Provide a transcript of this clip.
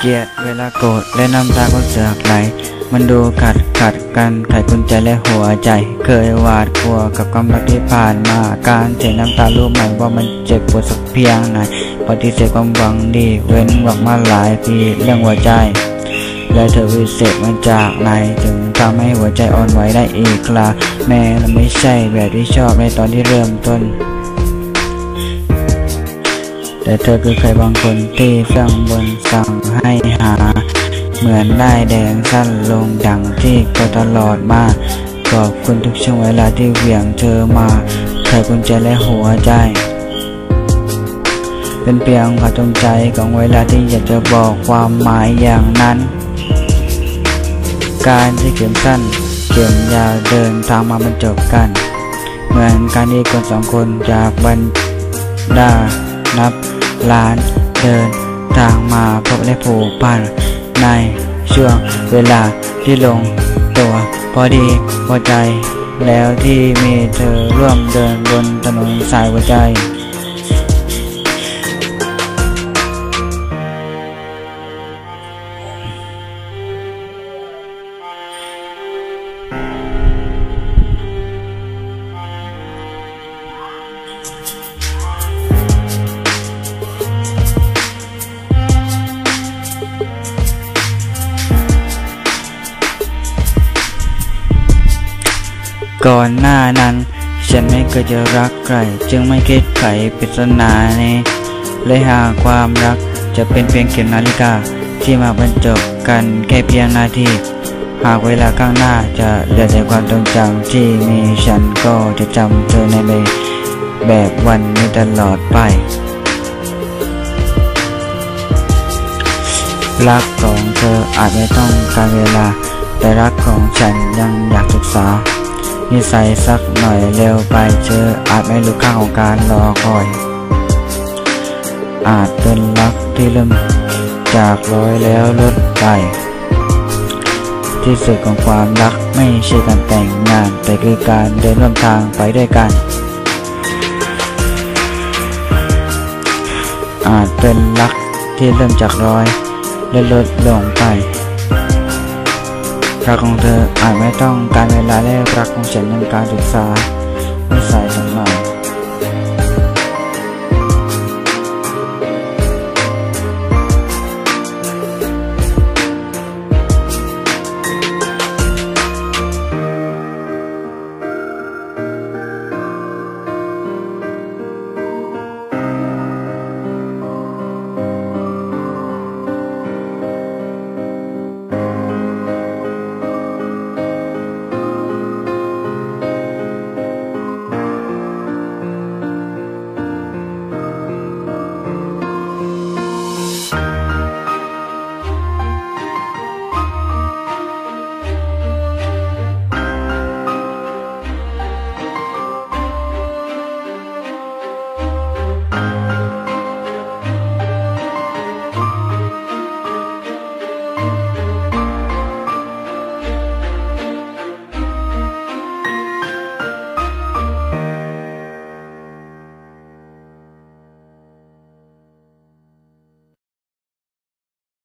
เกลียดเวลาโกรธและน้ำตาก็เสือกไหล มันดูขัดขัดกันไขกุญแจและหัวใจ เคยหวาดกลัวกับความรักที่ผ่านมา การเสียน้ำตารู้ไหมว่ามันเจ็บปวดสักเพียงไหน ปฏิเสธความหวังดี เว้นหวังมาหลายปีเรื่องหัวใจ และเธอวิเศษมาจากไหนถึงทำให้หัวใจอ่อนไหวได้อีกล่ะแม้เราไม่ใช่แบบที่ชอบในตอนที่เริ่มต้น แต่เธอคือใครบางคนที่ฟังบนสั่งให้หา เหมือนได้แดงสั้นลงดังที่ก็ตลอดมาขอบคุณทุกช่วงเวลาที่เหวี่ยงเธอมาไขกุญแจและหัวใจ เป็นเพียงความจงใจของเวลาที่อยากจะบอกความหมายอย่างนั้น การที่เข็มสั้นเข็มยาวเดินทางมาบรรจบกัน เหมือนการที่คนสองคนจากบรรดานับ ล้านเดินทางมาพบและผูกพันในช่วงเวลาที่ลงตัวพอดีพอใจ แล้วที่มีเธอร่วมเดินบนถนนสายหัวใจ ก่อนหน้านั้น ฉันไม่เคยจะรักใคร จึงไม่คิดไขปริศนานี้เลยหาความรักจะเป็นเพียงเข็มนาฬิกาที่มาบรรจบกันแค่เพียงนาที หากเวลาข้างหน้าจะเหลือแต่ความทรงจำที่มีฉันก็จะจำเธอในแบบวันนี้ตลอดไป รักของเธออาจไม่ต้องการเวลา แต่รักของฉันยังอยากศึกษา นิสัยสักหน่อยเร็วไปเจออาจไม่รู้ค่าของการรอคอย อาจเป็นรักที่เริ่มจากร้อยแล้วลดไป ที่สุดของความรักไม่ใช่การแต่งงาน แต่คือการเดินร่วมทางไปด้วยกัน อาจเป็นรักที่เริ่มจากร้อยและลดลงไป รักของเธออาจไม่ต้องการเวลาและรักของฉันยังการศึกษานิสัยสักหน่อย